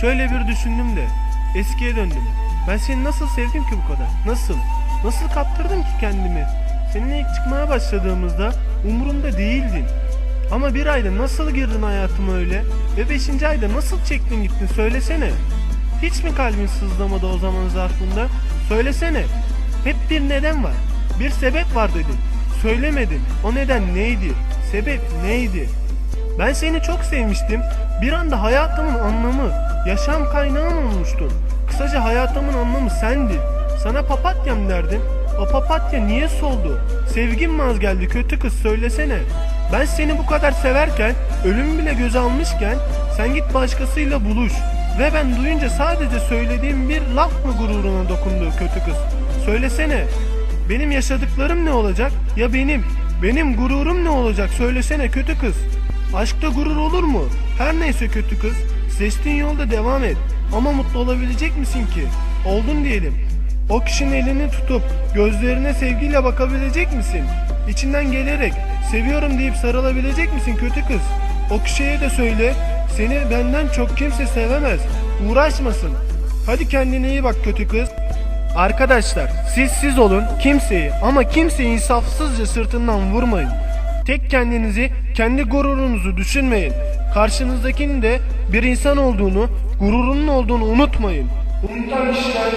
Şöyle bir düşündüm de eskiye döndüm. Ben seni nasıl sevdim ki bu kadar? Nasıl? Nasıl kaptırdım ki kendimi? Seninle ilk çıkmaya başladığımızda umurumda değildin. Ama bir ayda nasıl girdin hayatıma öyle? Ve beşinci ayda nasıl çektin gittin söylesene. Hiç mi kalbin sızlamadı o zaman zarfında? Söylesene. Hep bir neden var. Bir sebep var dedin. Söylemedin. O neden neydi? Sebep neydi? Ben seni çok sevmiştim. Bir anda hayatımın anlamı, yaşam kaynağım olmuştun. Kısaca hayatımın anlamı sendin. Sana papatyam derdim. O papatya niye soldu? Sevgim mi az geldi kötü kız söylesene. Ben seni bu kadar severken, ölüm bile göze almışken sen git başkasıyla buluş. Ve ben duyunca sadece söylediğim bir laf mı gururuna dokundu kötü kız? Söylesene. Benim yaşadıklarım ne olacak? Ya benim? Benim gururum ne olacak? Söylesene kötü kız. Aşkta gurur olur mu? Her neyse kötü kız. Seçtiğin yolda devam et. Ama mutlu olabilecek misin ki? Oldun diyelim. O kişinin elini tutup gözlerine sevgiyle bakabilecek misin? İçinden gelerek seviyorum deyip sarılabilecek misin kötü kız? O kişiye de söyle seni benden çok kimse sevemez. Uğraşmasın. Hadi kendine iyi bak kötü kız. Arkadaşlar siz siz olun kimseyi ama kimseyi insafsızca sırtından vurmayın. Tek kendinizi kendi gururunuzu düşünmeyin. Karşınızdakinin de bir insan olduğunu, gururunun olduğunu unutmayın. Unutan kişiler